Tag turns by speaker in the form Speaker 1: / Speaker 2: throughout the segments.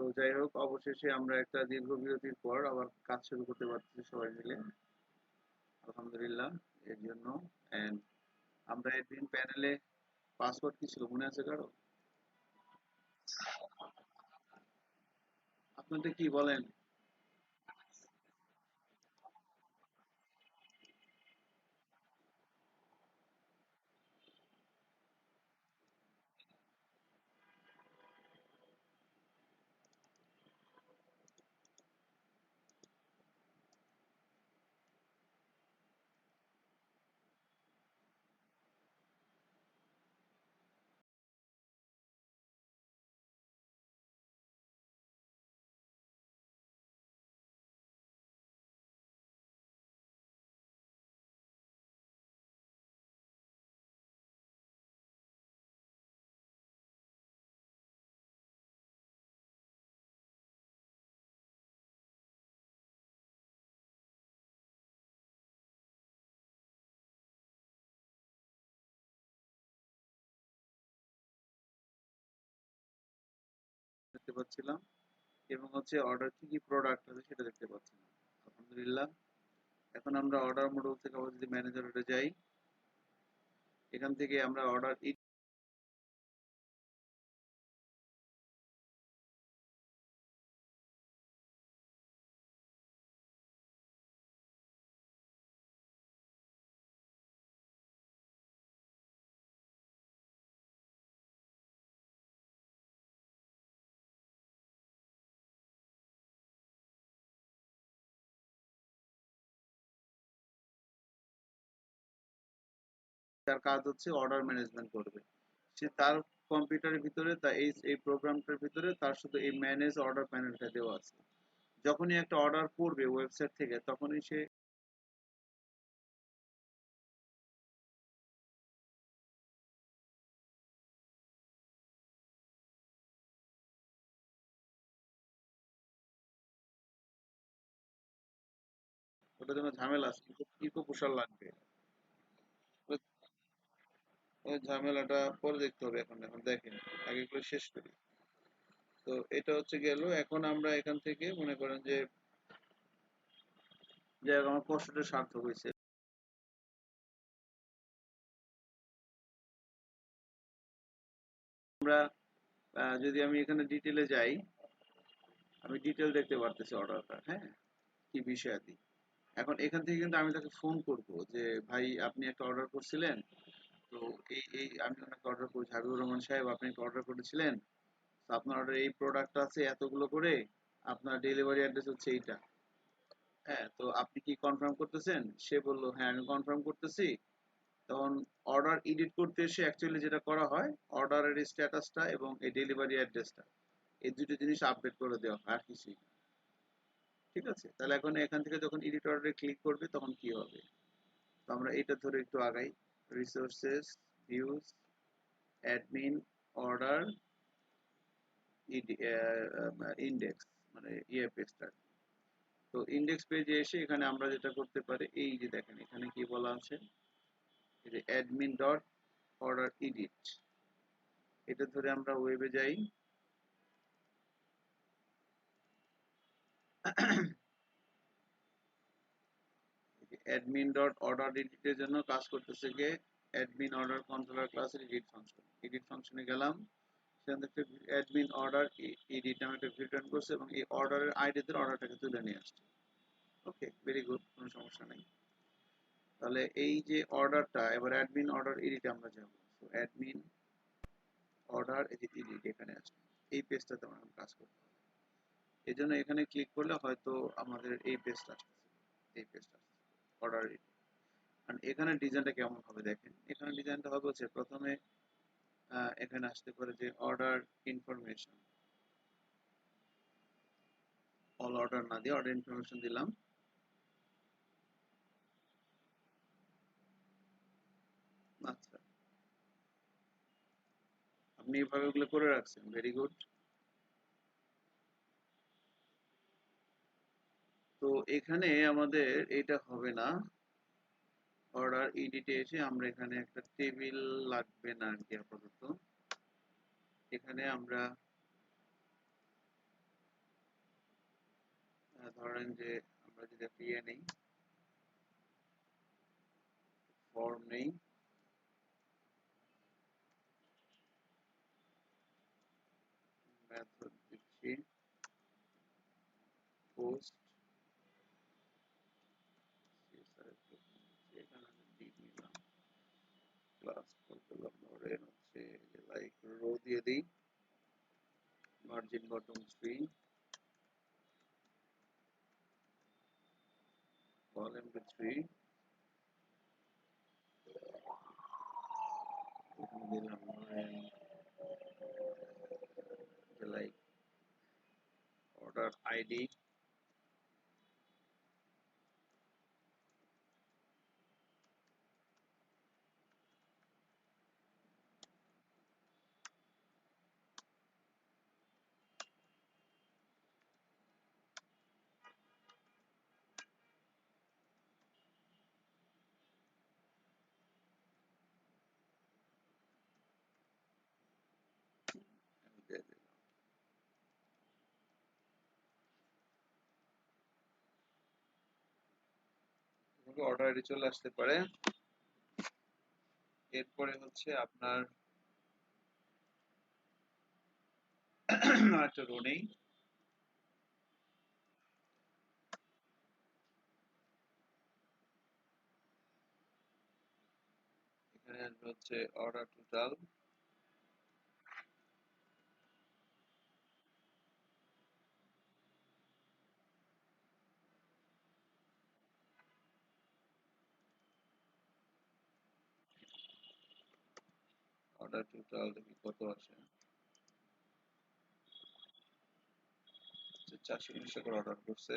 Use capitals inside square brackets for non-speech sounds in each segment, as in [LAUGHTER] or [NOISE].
Speaker 1: তো যাই হোক, অবশেষে আমরা একটা দীর্ঘ বিরতির পর আবার কাজ শুরু করতে পারছি সবাই মিলে। আলহামদুলিল্লাহ, এর জন্য। আমরা একদিন প্যানেলে পাসওয়ার্ড কি ছিল, মনে আছে কারও? আপনাদের কি বলেন দেখতে পাচ্ছিলাম এবং হচ্ছে অর্ডার কি কি প্রোডাক্ট আছে সেটা দেখতে পাচ্ছিলাম। আলহামদুলিল্লাহ, এখন আমরা অর্ডার মডেল থেকে আবার যদি ম্যানেজারে যাই, এখান থেকে আমরা অর্ডার তার কাজ হচ্ছে অর্ডার ম্যানেজমেন্ট করবে। সে তার কম্পিউটারের ভিতরে, তা এই এই প্রোগ্রামটার ভিতরে তার শুধু এই ম্যানেজ অর্ডার প্যানেলটা দেওয়া আছে। যখনই একটা অর্ডার করবে ওয়েবসাইট থেকে, তখনই সে ওটার জন্য ঝামেলা আছে ইকো লাগবে? ঝামেলাটা পরে দেখতে হবে, এখন এখন দেখেন, আগে এগুলো শেষ করি। তো এটা হচ্ছে গেল, এখন আমরা এখান থেকে মনে করেন যে, যাই আমার কষ্টটা সার্থক হয়েছে। আমরা যদি আমি এখানে ডিটেলে যাই, আমি ডিটেল দেখতে পারতেছি অর্ডারটা হ্যাঁ? কি বিষয়াদি। এখন এখান থেকে কিন্তু আমি তাকে ফোন করব যে, ভাই, আপনি একটা অর্ডার করছিলেন তো এই এই আমি ওনাকে অর্ডার করেছি হাবিবুর রহমান সাহেব, আপনি অর্ডার করেছিলেন? তো আপনার অর্ডার এই প্রোডাক্ট আছে এতগুলো করে, আপনার ডেলিভারি অ্যাড্রেস হচ্ছে এইটা। হ্যাঁ তো আপনি কি কনফার্ম করতেছেন? সে বলল হ্যাঁ আমি কনফার্ম করতেছি। তখন অর্ডার এডিট করতে এসে অ্যাকচুয়ালি যেটা করা হয় অর্ডারের স্ট্যাটাসটা এবং এই ডেলিভারি অ্যাড্রেসটা এই দুটো জিনিস আপডেট করে দেওয়া হয়, আর কিছুই। ঠিক আছে? তাহলে এখন এখান থেকে যখন এডিট অর্ডারে ক্লিক করবে, তখন কি হবে? তো আমরা এটা ধরে একটু আগাই। Resources views admin order index মানে ইয়ে পেজটা তো ইন্ডেক্স পেজে এসে এখানে আমরা যেটা করতে পারি, এই যে দেখেন, এখানে কি বলা আছে? এই যে অ্যাডমিন ডট অর্ডার এডিট এটা ধরে আমরা ওয়েবে যাই। অ্যাডমিন ডট অর্ডার এডিটের জন্য কাজ করতেছে গিয়ে অ্যাডমিন অর্ডার কন্ট্রোলার ক্লাসের এডিট ফাংশন এডিট ফাংশনে গেলাম, সেখান থেকে অ্যাডমিন অর্ডার এডিট আমি একটা রিটার্ন করছে এবং এই অর্ডারের আইডি ধরে অর্ডারটাকে তুলে নিয়ে আসছে। ওকে ভেরি গুড কোনো সমস্যা নেই। তাহলে এই যে অর্ডারটা এবার অ্যাডমিন অর্ডার এডিট আমরা যাব। তো অ্যাডমিন অর্ডার এডিট এডিট এখানে আসবে এই পেজটাতে আমরা কাজ করতে হবে। এই জন্য এখানে ক্লিক করলে হয়তো আমাদের এই পেজটা আসতেছে এই পেজটা অর্ডার আর এখানে ডিজাইনটা কেমন হবে দেখেন? এখানে ডিজাইনটা হবে হচ্ছে প্রথমে এখানে আসতে পারে যে অর্ডার ইনফরমেশন অল অর্ডার না দিয়ে অর্ডার ইনফরমেশন দিলাম। আচ্ছা। আপনি এভাবে ওগুলো করে রাখছেন। ভেরি গুড তো এখানে আমাদের এটা হবে না। অর্ডার এডিটে এসে আমরা এখানে একটা টেবিল লাগবে না আর কি আপাতত। এখানে আমরা ধরেন যে আমরা যদি ইয়ে নেই ফর্ম নেই the margin bottom tree column to 3 like order ID order ID চলে আসতে পারে। এরপরে হচ্ছে আপনার একটা রো নেই। এখানে হচ্ছে অর্ডার টোটাল টোটাল দেখি কত আসে চারশো উনিশ টাকার অর্ডার করছে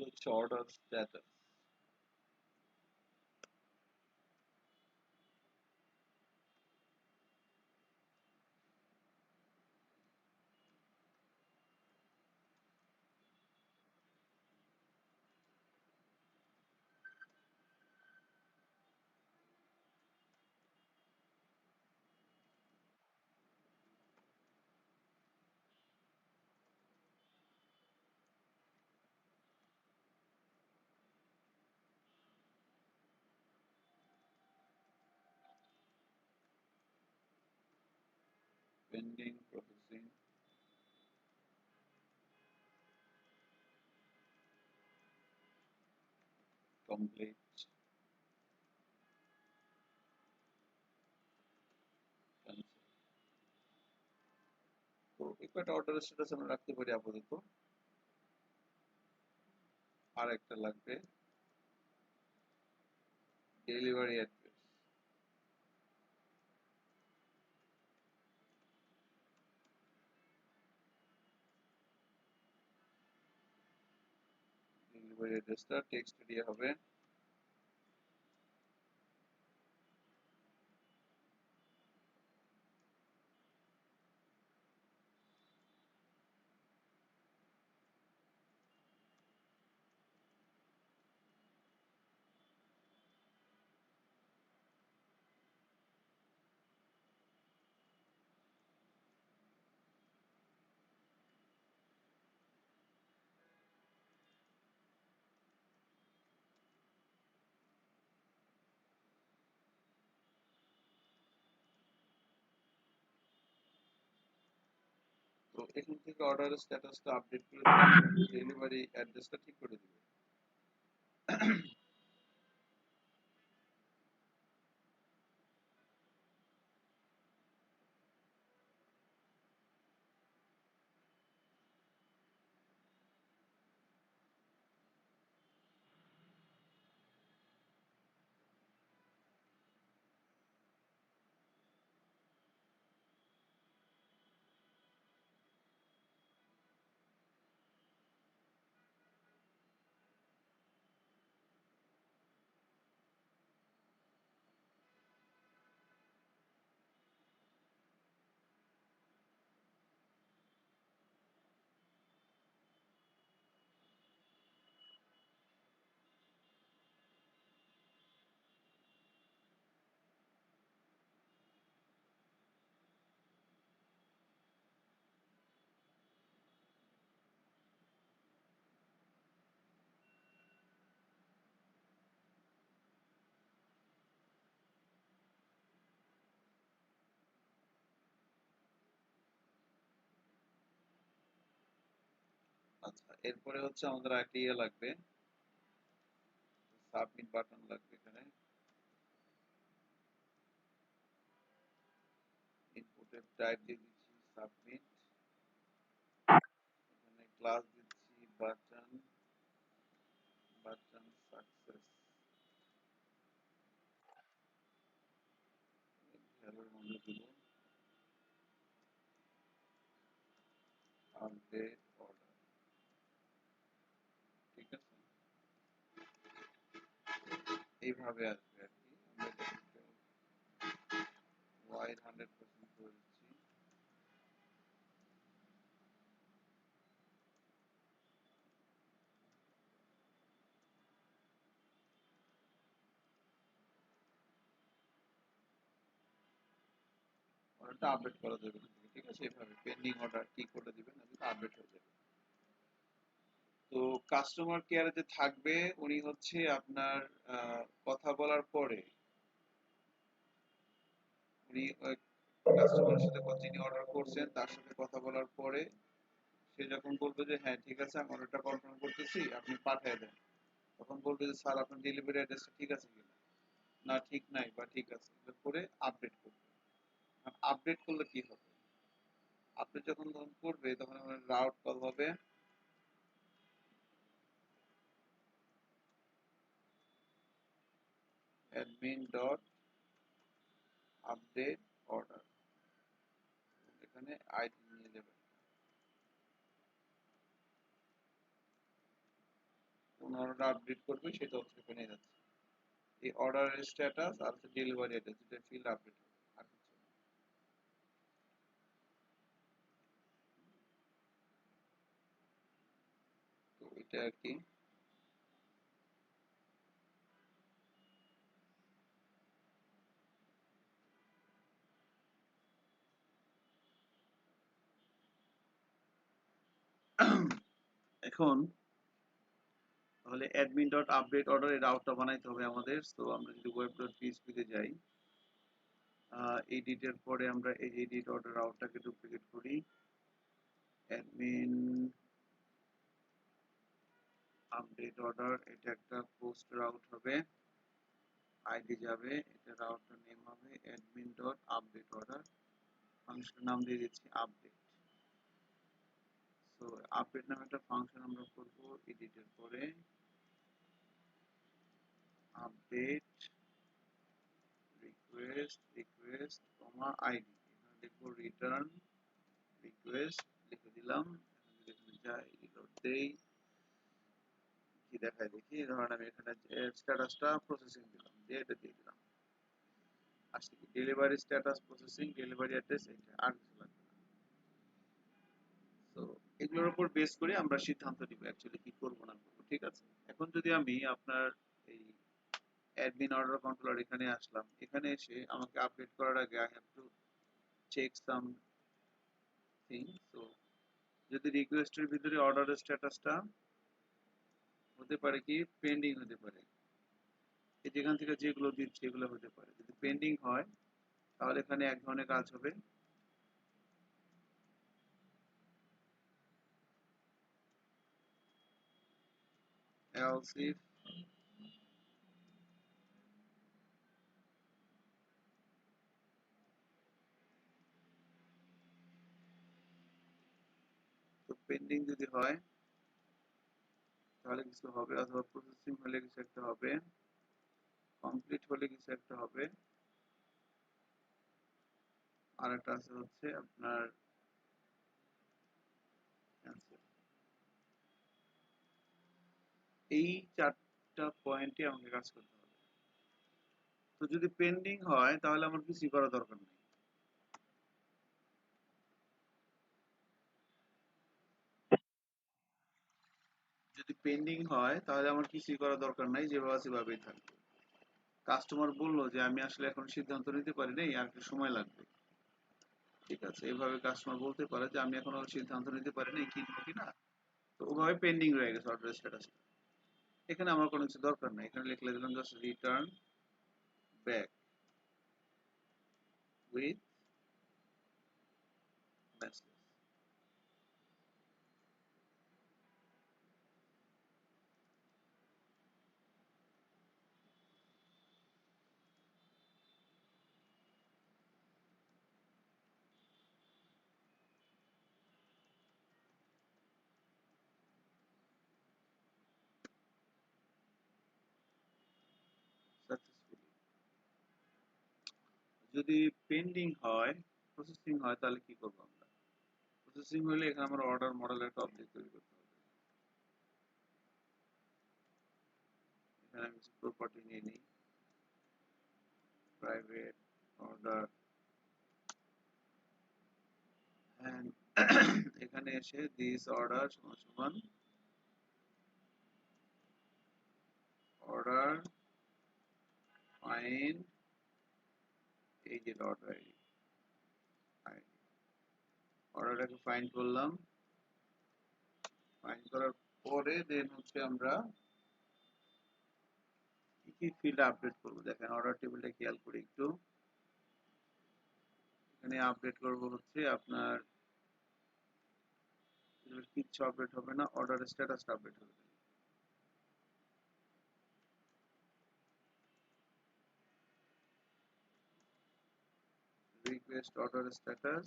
Speaker 1: হচ্ছে order status pending processing complete. Cancel তো একটা অর্ডার স্ট্যাটাস আমরা রাখতে পারি আপাতত আর একটা লাগবে ডেলিভারি অ্যাড্রেস ডেলিভারি অ্যাড্রেসটা টেক্সট দিয়ে হবে তো এখান থেকে অর্ডারের স্ট্যাটাসটা আপডেট করে ডেলিভারি অ্যাড্রেসটা ঠিক করে দিবে। আচ্ছা এরপরে হচ্ছে আমাদের একটা ইয়ে লাগবে। সাবমিট বাটন লাগবে এখানে। ইনপুটের টাইপ দিয়ে দিচ্ছি সাবমিট এখানে ক্লাস দিচ্ছি বাটন বাটন সাকসেস ভ্যালুর মধ্যে দিব আপডেট অর্ডার ঠিক আছে এইভাবে আসবে আর কি। অর্ডারটা আপডেট করা যাবে ঠিক আছে? এইভাবে পেন্ডিং অর্ডার কি করে দিবেন আপডেট হয়ে যাবে। তো কাস্টমার কেয়ারে যে থাকবে, উনি হচ্ছে আপনার কথা বলার পরে উনি কাস্টমারের সাথে যিনি অর্ডার করছেন, তার সাথে কথা বলার পরে সে যখন বলবে যে হ্যাঁ ঠিক আছে, আমি অর্ডারটা কনফার্ম করতেছি, আপনি পাঠিয়ে দেন। তখন বলবে যে, স্যার, আপনার ডেলিভারি অ্যাড্রেসটা ঠিক আছে কিনা? না, ঠিক নাই বা ঠিক আছে। করে আপডেট করবে। আপডেট করলে কি হবে? আপডেট যখন করবে, তখন রাউট কল হবে। Admin dot update order এখানে আইডি নিয়ে কোন অর্ডার আপডেট করবে সেটা হচ্ছে এখানে যাচ্ছে। এই অর্ডারের স্ট্যাটাস আর ডেলিভারি অ্যাড্রেস দুটো ফিল্ড আপডেট তো এটা আর কি। এখন তাহলে অ্যাডমিন ডট আপডেট অর্ডার এর রাউটটা বানাইতে হবে আমাদের। তো আমরা যদি ওয়েব ডট পিএইচপি তে যাই এডিটের পরে আমরা এই এডিট অর্ডার রাউটটাকে ডুপ্লিকেট করি। অ্যাডমিন আপডেট অর্ডার এটা একটা পোস্ট রাউট হবে। আইডি যাবে, এটা রাউটার নেম হবে admin dot update order function নাম দিয়ে দিচ্ছি আপডেট সো আপডেট নামে একটা ফাংশন আমরা করব এডিটের পরে। Update request request comma ID এখানে লিখব রিটার্ন রিকোয়েস্ট লিখে দিলাম। এখন যাই রিলোড দেই। কি দেখায় দেখি? ধরেন আমি এখানে স্ট্যাটাসটা প্রসেসিং দিলাম দিয়ে এটা দিয়ে দিলাম। আসলে delivery status processing delivery address এটা আর কিছু লাগবে এগুলোর উপর বেস করে আমরা সিদ্ধান্ত নিব অ্যাকচুয়ালি কি করব না করব, ঠিক আছে? এখন যদি আমি আপনার এই অ্যাডমিন অর্ডার কন্ট্রোলার এখানে আসলাম, এখানে এসে আমাকে আপডেট করার আগে I have to check something so যদি রিকোয়েস্টের ভিতরে অর্ডারের স্ট্যাটাসটা হতে পারে কি পেন্ডিং হতে পারে। যেখান থেকে যেগুলো দিচ্ছে এগুলো হতে পারে। যদি পেন্ডিং হয়, তাহলে এখানে এক ধরনের কাজ হবে। Else if তো পেন্ডিং যদি হয়, তাহলে কিছু হবে, অথবা প্রসেসিং হলে কিছু একটা হবে কমপ্লিট হলে কিছু একটা হবে। আর একটা আছে হচ্ছে আপনার এই চারটা পয়েন্টে আমাকে কাজ করতে হবে। তো যদি পেন্ডিং হয়, তাহলে আমার কিছু করা দরকার নেই। যদি পেন্ডিং হয়, তাহলে আমার কিছুই করা দরকার নাই যেভাবে আছে সেভাবেই থাকবে। কাস্টমার বলল যে, আমি আসলে এখন সিদ্ধান্ত নিতে পারি নাই, আর একটু সময় লাগবে। ঠিক আছে, এভাবে কাস্টমার বলতে পারে যে, আমি এখনও সিদ্ধান্ত নিতে পারি নাই, কিনবো কিনা? তো ওভাবে পেন্ডিং রয়ে গেছে অর্ডার স্ট্যাটাসটা এখানে আমার কোনো কিছু দরকার নাই। এখানে লিখলে দিলাম জাস্ট রিটার্ন ব্যাক উইথ যদি পেন্ডিং হয় প্রসেসিং হয়, তাহলে কি করব আমরা? প্রসেসিং হলে এখানে আমরা অর্ডার মডেল একটা অবজেক্ট তৈরি করতে হবে। এখানে আমি প্রপার্টি নিয়ে নিই। অর্ডার and [CLEARS THROAT] এখানে এসে দিস অর্ডার সমান সমান ফাইন এই যে অর্ডার আইডি অর্ডারটাকে ফাইন করলাম। ফাইন করার পরে দেন হচ্ছে আমরা কি কি ফিল্ড আপডেট করব? দেখেন অর্ডার টেবিলটা খেয়াল করি একটু। এখানে আপডেট করব হচ্ছে আপনার কিচ্ছু আপডেট হবে না অর্ডার স্ট্যাটাস আপডেট হবে। রিকোয়েস্ট অর্ডার স্ট্যাটাস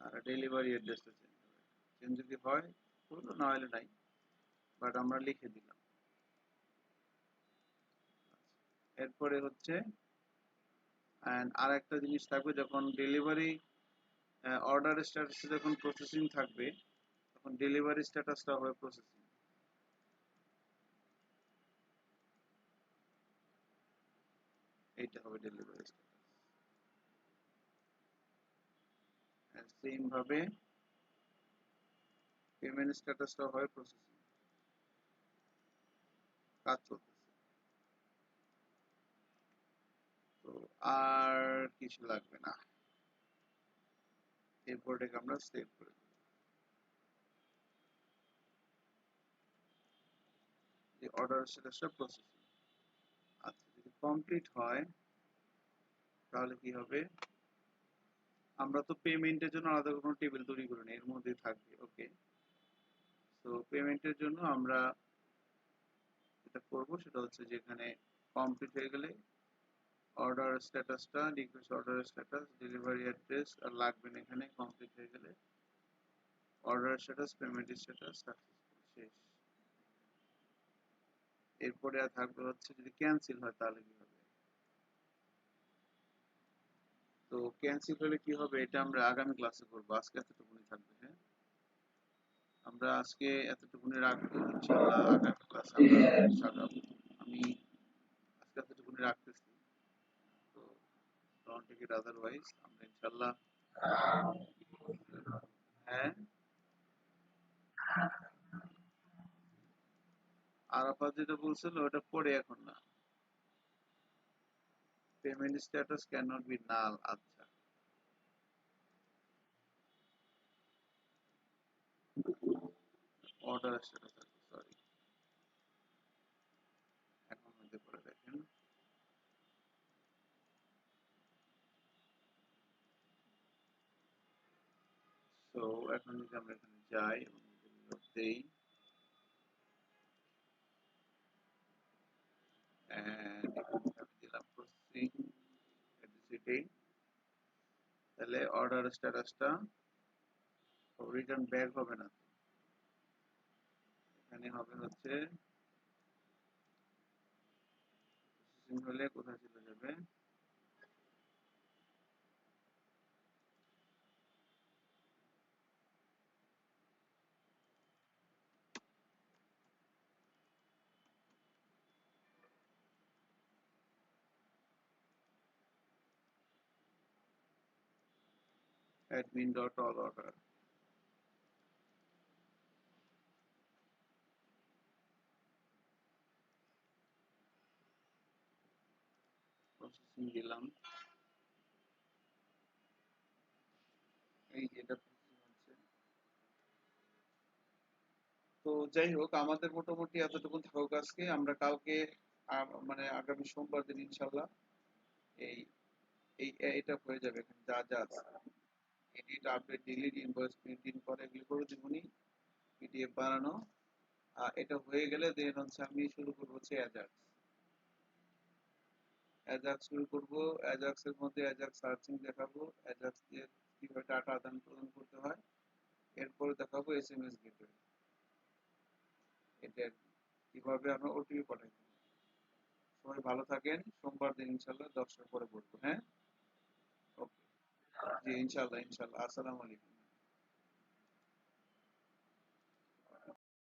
Speaker 1: আর ডেলিভারি অ্যাড্রেসটা চেঞ্জ হবে। চেঞ্জ যদি হয়, হলো না হলে নাই। বাট আমরা লিখে দিলাম। এরপরে হচ্ছে অ্যান্ড আর একটা জিনিস থাকবে, যখন ডেলিভারি অর্ডার স্ট্যাটাসে যখন প্রসেসিং থাকবে, তখন ডেলিভারি স্ট্যাটাসটা হবে প্রসেসিং এইটা হবে ডেলিভারি স্ট্যাটাস সেম ভাবে পেমেন্ট স্ট্যাটাসটা হয় প্রসেসিং কাজ চলতেছে। তো আর কিছু লাগবে না। এরপরটাকে আমরা সেভ করে যে অর্ডার স্ট্যাটাসটা প্রসেসিং আচ্ছা যদি কমপ্লিট হয়, তাহলে কি হবে? আমরা তো পেমেন্টের জন্য আলাদা কোনো টেবিল তৈরি করিনি এর মধ্যে থাকবে ওকে তো পেমেন্টের জন্য আমরা যেটা করব সেটা হচ্ছে যেখানে কমপ্লিট হয়ে গেলে অর্ডার স্ট্যাটাসটা request order status delivery address আর লাগবে না এখানে কমপ্লিট হয়ে গেলে অর্ডার স্ট্যাটাস পেমেন্ট স্ট্যাটাস শেষ। এরপরে আর থাকবে হচ্ছে যদি ক্যান্সেল হয় তাহলে কি হবে তো ক্যান্সেল হলে কি হবে? এটা আমরা আগামী ক্লাসে করব। আজকে এতটুকুনি থাকবে হ্যাঁ? আমরা আজকে এতটুকুনি রাখব, ইনশাআল্লাহ আগামী ক্লাস আমরা সাজাবো। আমি আজকে এতটুকুনি রাখতেছি। তো ডোন্ট টেক ইট আদারওয়াইজ আমরা ইনশাআল্লাহ হ্যাঁ? আরাফাত যেটা বলছিল, ওটা পড়ে এখন না। Payment status can not be null আচ্ছা অর্ডার স্ট্যাটাস আছে সরি এখন হতে পারে দেখেন সো এখন যদি আমরা এখানে যাই এবং দেই and এখানে আমি দিলাম প্রসেসিং এডিসিটি তাহলে অর্ডার স্ট্যাটাসটা রিটার্ন ব্যাক হবে না এখানে হবে হচ্ছে প্রসেসিং হলে কোথায় চলে যাবে? admin dot all order এই তো যাই হোক, আমাদের মোটামুটি এতটুকু থাকুক আজকে। আমরা কালকে মানে আগামী সোমবার দিন ইনশাল্লাহ এই এই এটা হয়ে যাবে এখানে যা যা আছে। এডিট আপডেট ডিলিট ইনভয়েস করে করে পিডিএফ বানানো। এটা হয়ে গেলে দেন হচ্ছে আমি শুরু করব হচ্ছে অ্যাজাক্স অ্যাজাক্স শুরু করব। অ্যাজাক্স এর মধ্যে অ্যাজাক্স সার্চিং দেখাবো। অ্যাজাক্স দিয়ে কীভাবে ডাটা আদান প্রদান করতে হয়। এরপরে দেখাবো এস এম এস গেটওয়ে এটা। কীভাবে আমরা ওটিপি পাঠাই। সবাই ভালো থাকেন। সোমবার দিন ইনশাল্লাহ দশটার পরে বলব হ্যাঁ? ওকে জি ইনশাল্লাহ ইনশাল্লাহ আসসালামু আলাইকুম।